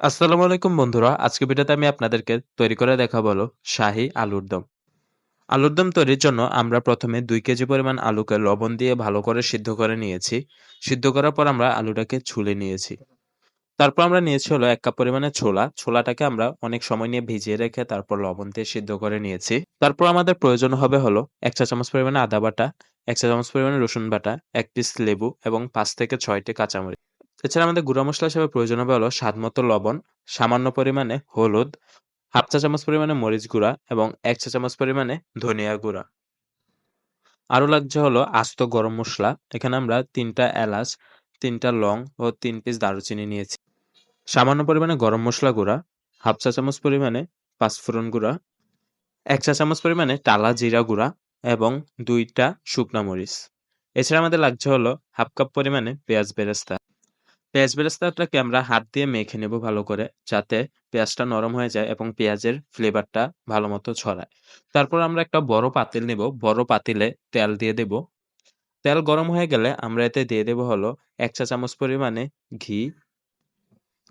আসসালামু আলাইকুম বন্ধুরা আজকে ভিডিওতে আমি আপনাদেরকে তৈরি করে দেখাবো হলো শাহী আলুর দম। আলুর দম তৈরির জন্য আমরা প্রথমে দুই কেজি পরিমাণ আলুকে লবণ দিয়ে ভালো করে সিদ্ধ করে নিয়েছি। সিদ্ধ করার পর আমরা আলুটাকে ছুলে নিয়েছি। তারপর আমরা নিয়েছি হলো এক কাপ পরিমাণে ছোলা। ছোলাটাকে আমরা অনেক সময় নিয়ে ভিজিয়ে রেখে তারপর লবণ দিয়ে সিদ্ধ করে নিয়েছি। তারপর আমাদের প্রয়োজন হবে হলো এক চা চামচ পরিমাণে আদা বাটা, এক চা চামচ পরিমাণে রসুন বাটা, এক পিস লেবু এবং পাঁচ থেকে ছয়টি কাঁচামরিচ। এছাড়া আমাদের গুঁড়া মশলা হিসেবে প্রয়োজন হবে হলো স্বাদ মতো লবণ, সামান্য পরিমাণে হলুদ, হাফ চা চামচ পরিমাণে মরিচ গুঁড়া এবং এক চা চামচ পরিমাণে ধনিয়া গুঁড়া। আরও লাগছে হলো আস্ত গরম মশলা। এখানে আমরা তিনটা এলাচ, তিনটা লং ও তিন পিস দারুচিনি নিয়েছি। সামান্য পরিমাণে গরম মশলা গুঁড়া, হাফ চা চামচ পরিমাণে পাঁচফোড়ন গুঁড়া, এক চা চামচ পরিমাণে টালা জিরা গুঁড়া এবং দুইটা শুকনা মরিচ। এছাড়া আমাদের লাগছে হলো হাফ কাপ পরিমাণে পেঁয়াজ বেরেস্তা। পেঁয়াজ বেরেস্তাটাকে আমরা হাত দিয়ে মেখে নেব ভালো করে, যাতে পেঁয়াজটা নরম হয়ে যায় এবং পেঁয়াজের ফ্লেভারটা ভালো মতো ছড়ায়। তারপর আমরা একটা বড় পাতিল নেব। বড় পাতিলে তেল দিয়ে দেব। তেল গরম হয়ে গেলে আমরা এতে দিয়ে দেব হলো এক চা চামচ পরিমাণে ঘি।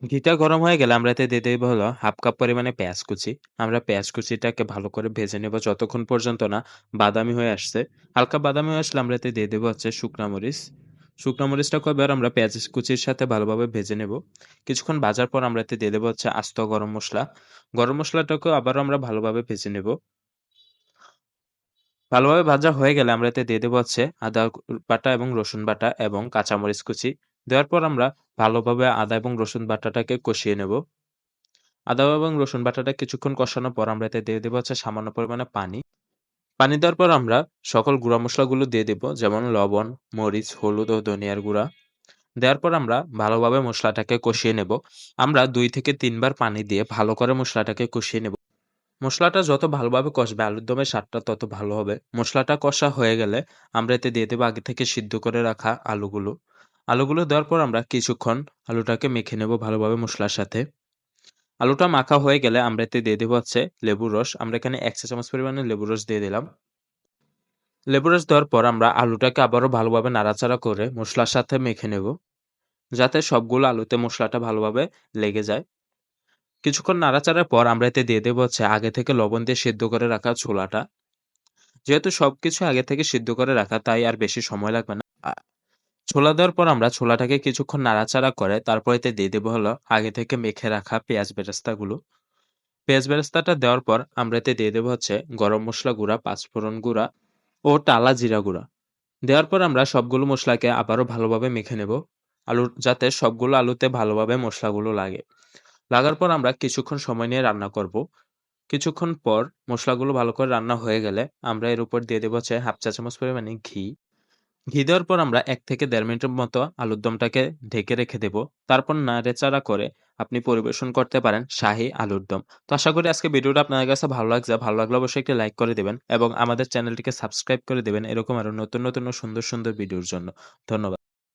ঘিটা গরম হয়ে গেলে আমরা এতে দিয়ে দেব হলো হাফ কাপ পরিমাণে পেঁয়াজ কুচি। আমরা পেঁয়াজ কুচিটাকে ভালো করে ভেজে নেব যতক্ষণ পর্যন্ত না বাদামি হয়ে আসছে। হালকা বাদামি হয়ে আসলে আমরা এতে দিয়ে দেবো হচ্ছে শুকনা মরিচ। শুকনো মরিচটাকে এবার আমরা পেঁয়াজ কুচির সাথে ভালোভাবে ভেজে নেব। কিছুক্ষণ ভাজার পর আমরা এতে দিয়ে দেবো হচ্ছে আস্ত গরম মশলা। গরম মশলাটাকেও আবারও আমরা ভালোভাবে ভেজে নেব। ভালোভাবে ভাজা হয়ে গেলে আমরা এতে দিয়ে দেবো হচ্ছে আদা বাটা এবং রসুন বাটা এবং কাঁচামরিচ কুচি। দেওয়ার পর আমরা ভালোভাবে আদা এবং রসুন বাটাটাকে কষিয়ে নেব। আদা এবং রসুন বাটাটা কিছুক্ষণ কষানোর পর আমরা এতে দিয়ে দেবো হচ্ছে সামান্য পরিমাণে পানি। পানি দেওয়ার পর আমরা সকল গুঁড়া মশলাগুলো দিয়ে দেব, যেমন লবণ, মরিচ, হলুদ ও ধনিয়ার গুঁড়া। দেওয়ার পর আমরা ভালোভাবে মশলাটাকে কষিয়ে নেব। আমরা দুই থেকে তিনবার পানি দিয়ে ভালো করে মশলাটাকে কষিয়ে নেব। মশলাটা যত ভালোভাবে কষবে, আলুর দমের স্বাদটা তত ভালো হবে। মশলাটা কষা হয়ে গেলে আমরা এতে দিয়ে দেবো আগে থেকে সিদ্ধ করে রাখা আলুগুলো। আলুগুলো দেওয়ার পর আমরা কিছুক্ষণ আলুটাকে মেখে নেব ভালোভাবে মশলার সাথে। আলুটা মাখা হয়ে গেলে আমরা এতে দিয়ে দেবো হচ্ছে লেবুর রস। আমরা এখানে এক চা চামচ পরিমাণে লেবুর রস দিয়ে দিলাম। লেবুর রস দেওয়ার পর আমরা আলুটাকে আবারও ভালোভাবে নাড়াচাড়া করে মশলার সাথে মেখে নেব, যাতে সবগুলো আলুতে মশলাটা ভালোভাবে লেগে যায়। কিছুক্ষণ নাড়াচাড়ার পর আমরা এতে দিয়ে দেবো হচ্ছে আগে থেকে লবণ দিয়ে সিদ্ধ করে রাখা ছোলাটা। যেহেতু সব কিছু আগে থেকে সিদ্ধ করে রাখা, তাই আর বেশি সময় লাগবে না। ছোলা দেওয়ার পর আমরা ছোলাটাকে কিছুক্ষণ নাড়াচাড়া করে তারপর এতে দিয়ে দেবো হলো আগে থেকে মেখে রাখা পেঁয়াজ বেরেস্তাগুলো। পেঁয়াজ বেরেস্তাটা দেওয়ার পর আমরা এতে দিয়ে দেবো হচ্ছে গরম মশলা গুঁড়া, পাঁচফোড়ন গুঁড়া ও টালা জিরা গুঁড়া। দেওয়ার পর আমরা সবগুলো মশলাকে আবারও ভালোভাবে মেখে নেব। আলু, যাতে সবগুলো আলুতে ভালোভাবে মশলাগুলো লাগে। লাগার পর আমরা কিছুক্ষণ সময় নিয়ে রান্না করব। কিছুক্ষণ পর মশলাগুলো ভালো করে রান্না হয়ে গেলে আমরা এর উপর দিয়ে দেবো হচ্ছে হাফ চা চামচ পরিমাণে ঘি। ঘি দেওয়ার পর আমরা এক থেকে দেড় মিনিটের মতো আলুর দমটাকে ঢেকে রেখে দেব। তারপর নাড়েচাড়া করে আপনি পরিবেশন করতে পারেন শাহি আলুর দম। তো আশা করি আজকে ভিডিওটা আপনাদের কাছে ভালো লাগছে। ভালো লাগলে অবশ্যই একটি লাইক করে দেবেন এবং আমাদের চ্যানেলটিকে সাবস্ক্রাইব করে দেবেন। এরকম আরও নতুন নতুন সুন্দর সুন্দর ভিডিওর জন্য। ধন্যবাদ।